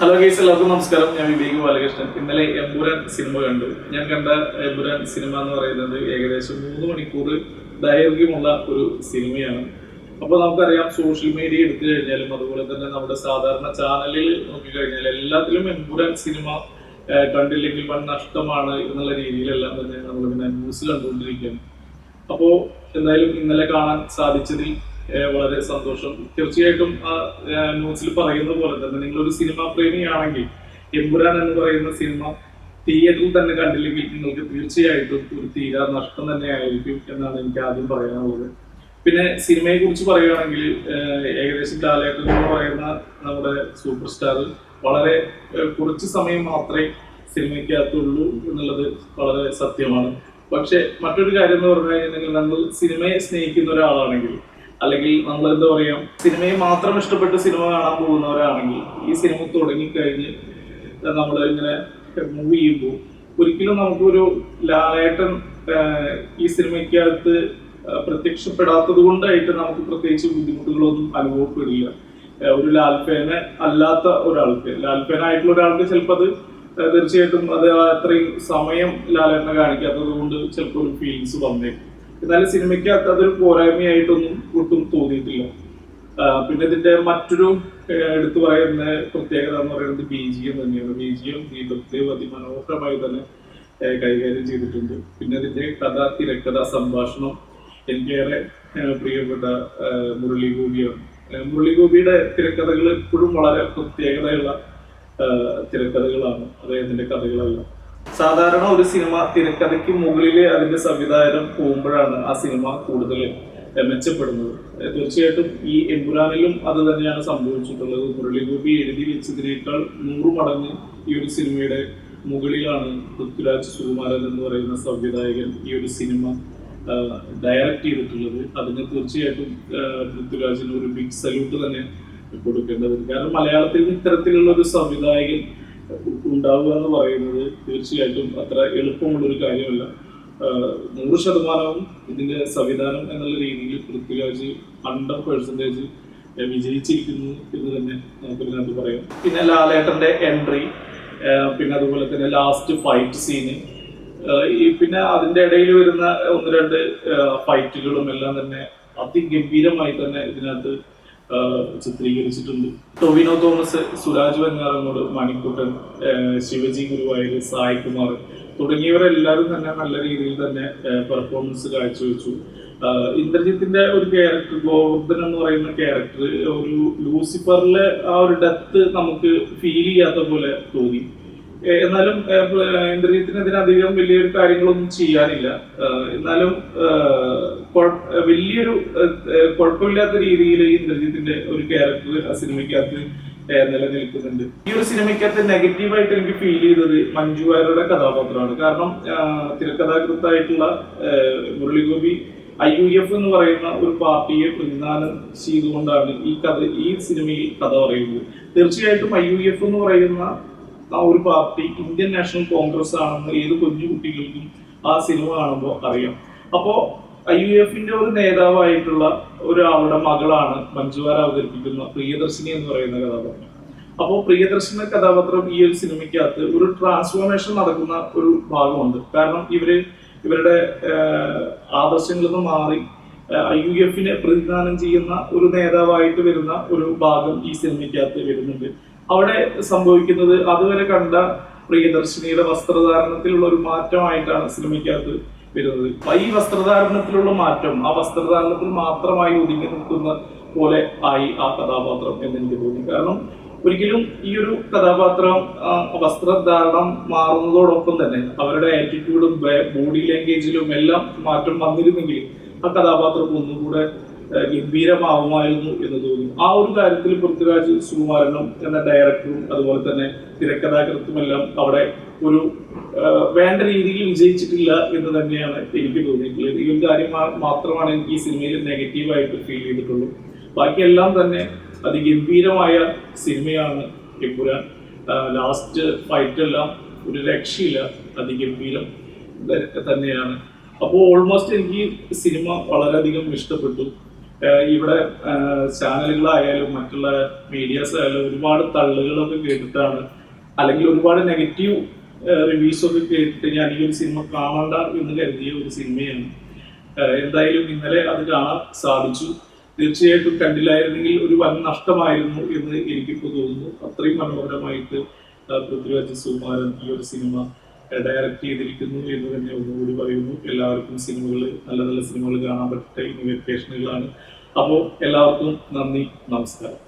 Hello guys എല്ലാവർക്കും നമസ്കാരം. ഞാൻ വിവേക് ബാലകൃഷ്ണൻ. ഇന്നലെ എമ്പുരാൻ സിനിമ കണ്ടു. ഞാൻ കണ്ട എമ്പുരാൻ സിനിമ എന്ന് പറയുന്നത് ഏകദേശം മൂന്ന് മണിക്കൂർ ദൈർഘ്യമുള്ള ഒരു സിനിമയാണ്. അപ്പോൾ നമുക്കറിയാം സോഷ്യൽ മീഡിയ എടുത്തു കഴിഞ്ഞാലും അതുപോലെ തന്നെ നമ്മുടെ സാധാരണ ചാനലിൽ നോക്കിക്കഴിഞ്ഞാൽ എല്ലാത്തിലും എമ്പുരാൻ സിനിമ കണ്ടില്ലെങ്കിൽ വൻ നഷ്ടമാണ് എന്നുള്ള രീതിയിലെല്ലാം തന്നെ നമ്മളിങ്ങനെ ന്യൂസ് കണ്ടുകൊണ്ടിരിക്കുകയാണ്. അപ്പോൾ എന്തായാലും ഇന്നലെ കാണാൻ സാധിച്ചതിൽ വളരെ സന്തോഷം. തീർച്ചയായിട്ടും ആ ന്യൂസിൽ പറയുന്ന പോലെ തന്നെ നിങ്ങളൊരു സിനിമാ പ്രേമിയാണെങ്കിൽ എമ്പുരാൻ എന്ന് പറയുന്ന സിനിമ തിയേറ്ററിൽ തന്നെ കണ്ടില്ലെങ്കിൽ നിങ്ങൾക്ക് തീർച്ചയായിട്ടും ഒരു തീരാ നഷ്ടം തന്നെ ആയിരിക്കും എന്നാണ് എനിക്ക് ആദ്യം പറയാനുള്ളത്. പിന്നെ സിനിമയെ കുറിച്ച് പറയുകയാണെങ്കിൽ ഏകദേശം ലാലേട്ടൻ എന്ന് പറയുന്ന നമ്മുടെ സൂപ്പർ സ്റ്റാർ വളരെ കുറച്ച് സമയം മാത്രമേ സിനിമയ്ക്കകത്തുള്ളൂ എന്നുള്ളത് വളരെ സത്യമാണ്. പക്ഷെ മറ്റൊരു കാര്യം എന്ന് പറഞ്ഞു കഴിഞ്ഞാൽ നമ്മൾ സിനിമയെ സ്നേഹിക്കുന്ന ഒരാളാണെങ്കിൽ അല്ലെങ്കിൽ നമ്മൾ എന്താ പറയാ സിനിമയെ മാത്രം ഇഷ്ടപ്പെട്ട് സിനിമ കാണാൻ പോകുന്നവരാണെങ്കിൽ ഈ സിനിമ തുടങ്ങിക്കഴിഞ്ഞ് നമ്മൾ ഇങ്ങനെ മൂവ് ചെയ്യുമ്പോൾ ഒരിക്കലും നമുക്കൊരു ലാലേട്ടൻ ഈ സിനിമയ്ക്കകത്ത് പ്രത്യക്ഷപ്പെടാത്തത് കൊണ്ടായിട്ട് നമുക്ക് പ്രത്യേകിച്ച് ബുദ്ധിമുട്ടുകളൊന്നും അനുഭവപ്പെടില്ല. ഒരു ലാൽഫേനെ അല്ലാത്ത ഒരാൾക്ക് ലാൽഫേൻ ആയിട്ടുള്ള ഒരാൾക്ക് ചിലപ്പോൾ അത് തീർച്ചയായിട്ടും അത് അത്രയും സമയം ലാലേട്ടനെ കാണിക്കാത്തത് കൊണ്ട് ചിലപ്പോൾ ഒരു ഫീലിങ്സ് വന്നേക്കും. എന്നാലും സിനിമയ്ക്ക് അതൊരു പോരായ്മയായിട്ടൊന്നും ഒട്ടും തോന്നിയിട്ടില്ല. പിന്നെ ഇതിന്റെ മറ്റൊരു എടുത്തു പറയുന്ന പ്രത്യേകത എന്ന് പറയുന്നത് ബി ജി എം തന്നെയാണ്. B G M Deepak Dev അതിമനോഹരമായി തന്നെ കൈകാര്യം ചെയ്തിട്ടുണ്ട്. പിന്നെ ഇതിന്റെ കഥ തിരക്കഥ സംഭാഷണം എനിക്കേറെ പ്രിയപ്പെട്ട മുരളി ഗോപിയാണ് മുരളി ഗോപിയുടെ തിരക്കഥകൾ എപ്പോഴും വളരെ പ്രത്യേകതയുള്ള തിരക്കഥകളാണ്. അദ്ദേഹത്തിന്റെ കഥകളെല്ലാം. സാധാരണ ഒരു സിനിമ തിരക്കഥയ്ക്ക് മുകളിൽ അതിന്റെ സംവിധായകൻ പോകുമ്പോഴാണ് ആ സിനിമ കൂടുതൽ മെച്ചപ്പെടുന്നത് തീർച്ചയായിട്ടും ഈ എമ്പുരാനിലും അത് തന്നെയാണ് സംഭവിച്ചിട്ടുള്ളത്. മുരളി ഗോപി എഴുതി വെച്ചതിനേക്കാൾ നൂറ് മടങ്ങ് ഈ ഒരു സിനിമയുടെ മുകളിലാണ് പൃഥ്വിരാജ് സുകുമാരൻ എന്ന് പറയുന്ന സംവിധായകൻ ഈ ഒരു സിനിമ ഡയറക്റ്റ് ചെയ്തിട്ടുള്ളത്. അതിന് തീർച്ചയായിട്ടും പൃഥ്വിരാജിന് ഒരു ബിഗ് സല്യൂട്ട് തന്നെ കൊടുക്കേണ്ടതുണ്ട്. കാരണം മലയാളത്തിൽ ഇത്തരത്തിലുള്ള ഒരു സംവിധായകൻ ഉണ്ടാവുക എന്ന് പറയുന്നത് തീർച്ചയായിട്ടും അത്ര എളുപ്പമുള്ളൊരു കാര്യമല്ല. നൂറ് ശതമാനവും ഇതിന്റെ സംവിധാനം എന്നുള്ള രീതിയിൽ പൃഥ്വിരാജ് ഹൺഡ്രഡ് പെർസെന്റേജ് വിജയിച്ചിരിക്കുന്നു എന്ന് തന്നെ നമുക്ക് ഇതിനകത്ത് പറയാം. പിന്നെ ലാലേട്ടന്റെ എൻട്രി പിന്നെ അതുപോലെ തന്നെ ലാസ്റ്റ് ഫൈറ്റ് സീന് ഈ പിന്നെ അതിന്റെ ഇടയിൽ വരുന്ന ഒന്ന് രണ്ട് ഫൈറ്റുകളും എല്ലാം തന്നെ അതിഗംഭീരമായി തന്നെ ഇതിനകത്ത് ചിത്രീകരിച്ചിട്ടുണ്ട്. ടൊവിനോ തോമസ് സുരാജ് വെഞ്ഞാറങ്ങോട് മണിക്കുട്ടൻ ശിവജി ഗുരുവായൂർ സായ് കുമാർ തുടങ്ങിയവരെല്ലാവരും തന്നെ നല്ല രീതിയിൽ തന്നെ പെർഫോമൻസ് കാഴ്ചവെച്ചു. ഇന്ദ്രജിത്തിന്റെ ഒരു ക്യാരക്ടർ ഗോവർദ്ധൻ എന്ന് പറയുന്ന ക്യാരക്ടർ ഒരു ലൂസിഫറിലെ ആ ഒരു ഡെത്ത് നമുക്ക് ഫീൽ ചെയ്യാത്ത പോലെ തോന്നി. എന്നാലും ഏഹ് അധികം വലിയൊരു കാര്യങ്ങളൊന്നും ചെയ്യാനില്ല. എന്നാലും വലിയൊരു കുഴപ്പമില്ലാത്ത രീതിയിൽ ഇന്ദ്രജിത്തിന്റെ ഒരു ക്യാരക്ടർ ആ സിനിമയ്ക്കകത്ത് നിലനിൽക്കുന്നുണ്ട്. ഈ ഒരു സിനിമയ്ക്കകത്ത് നെഗറ്റീവായിട്ട് എനിക്ക് ഫീൽ ചെയ്തത് മഞ്ജു വാര്യരുടെ കഥാപാത്രമാണ്. കാരണം തിരക്കഥാകൃത്തായിട്ടുള്ള മുരളിഗോപി ഐ യു എഫ് എന്ന് പറയുന്ന ഒരു പാർട്ടിയെ പ്രതിദാനം ചെയ്തുകൊണ്ടാണ് ഈ കഥ ഈ സിനിമയിൽ കഥ പറയുന്നത്. തീർച്ചയായിട്ടും ഐ യു എഫ് എന്ന് പറയുന്ന ആ ഒരു പാർട്ടി ഇന്ത്യൻ നാഷണൽ കോൺഗ്രസ് ആണെന്ന് ഏത് കുഞ്ഞു കുട്ടികൾക്കും ആ സിനിമ കാണുമ്പോൾ അറിയാം. അപ്പോ ഐ യു എഫിന്റെ ഒരു നേതാവായിട്ടുള്ള ഒരാളുടെ മകളാണ് മഞ്ജുവാര അവതരിപ്പിക്കുന്ന പ്രിയദർശിനി എന്ന് പറയുന്ന കഥാപാത്രം. അപ്പോൾ പ്രിയദർശന കഥാപാത്രം ഈ ഒരു സിനിമയ്ക്കകത്ത് ഒരു ട്രാൻസ്ഫോർമേഷൻ നടക്കുന്ന ഒരു ഭാഗമുണ്ട്. കാരണം ഇവർ ഇവരുടെ ആദർശങ്ങളിൽ നിന്ന് മാറി ഐ യു എഫിനെ പ്രതിദാനം ചെയ്യുന്ന ഒരു നേതാവായിട്ട് വരുന്ന ഒരു ഭാഗം ഈ സിനിമയ്ക്കകത്ത് വരുന്നുണ്ട്. അവിടെ സംഭവിക്കുന്നത് അതുവരെ കണ്ട പ്രിയദർശിനിയുടെ വസ്ത്രധാരണത്തിലുള്ള ഒരു മാറ്റമായിട്ടാണ് സിനിമയ്ക്കകത്ത് വരുന്നത്. അപ്പൊ ഈ വസ്ത്രധാരണത്തിലുള്ള മാറ്റം ആ വസ്ത്രധാരണത്തിൽ മാത്രമായി ഒതുങ്ങി നിൽക്കുന്ന പോലെ ആയി ആ കഥാപാത്രം എന്ന് എനിക്ക് തോന്നി. കാരണം ഒരിക്കലും ഈ ഒരു കഥാപാത്രം വസ്ത്രധാരണം മാറുന്നതോടൊപ്പം തന്നെ അവരുടെ ആറ്റിറ്റ്യൂഡും ബോഡി ലാംഗ്വേജിലും എല്ലാം മാറ്റം വന്നിരുന്നെങ്കിൽ ആ കഥാപാത്രം ഒന്നുകൂടെ ഗംഭീരമാവുമായിരുന്നു എന്ന് തോന്നുന്നു. ആ ഒരു കാര്യത്തിൽ പൃഥ്വിരാജ് സുകുമാരനും എന്ന ഡയറക്ടറും അതുപോലെ തന്നെ തിരക്കഥാകൃത്തുമെല്ലാം അവിടെ ഒരു വേണ്ട രീതിയിൽ വിജയിച്ചിട്ടില്ല എന്ന് തന്നെയാണ് എനിക്ക് തോന്നിയിട്ടുള്ളത്. ഈ ഒരു കാര്യം മാത്രമാണ് എനിക്ക് ഈ സിനിമയിൽ നെഗറ്റീവായിട്ട് ഫീൽ ചെയ്തിട്ടുള്ളൂ. ബാക്കിയെല്ലാം തന്നെ അതിഗംഭീരമായ സിനിമയാണ് എമ്പുരാൻ ലാസ്റ്റ് ഫൈറ്റെല്ലാം ഒരു രക്ഷയില്ല അതിഗംഭീരം തന്നെയാണ്. അപ്പോൾ ഓൾമോസ്റ്റ് എനിക്ക് സിനിമ വളരെയധികം ഇഷ്ടപ്പെട്ടു. ഇവിടെ ചാനലുകളായാലും മറ്റുള്ള മീഡിയാസ് ആയാലും ഒരുപാട് തള്ളുകളൊക്കെ കേട്ടിട്ടാണ്. അല്ലെങ്കിൽ ഒരുപാട് നെഗറ്റീവ് റിവ്യൂസ് ഒക്കെ കേട്ടിട്ട് ഞാൻ ഈ ഒരു സിനിമ കാണണ്ട എന്ന് കരുതിയ ഒരു സിനിമയാണ് എന്തായാലും ഇന്നലെ അത് കാണാൻ സാധിച്ചു. തീർച്ചയായിട്ടും കണ്ടില്ലായിരുന്നെങ്കിൽ ഒരു വൻ നഷ്ടമായിരുന്നു എന്ന് എനിക്കിപ്പോൾ തോന്നുന്നു. അത്രയും മനോഹരമായിട്ട് പൃഥ്വിരാജ് സുകുമാരൻ ഈ ഒരു സിനിമ ഡയറക്റ്റ് ചെയ്തിരിക്കുന്നു എന്ന് തന്നെ ഒന്നുകൂടി പറയുന്നു. എല്ലാവർക്കും സിനിമകൾ നല്ല നല്ല സിനിമകൾ കാണാൻ പറ്റട്ടെ ഇനി അപ്പോൾ എല്ലാവർക്കും നന്ദി നമസ്കാരം.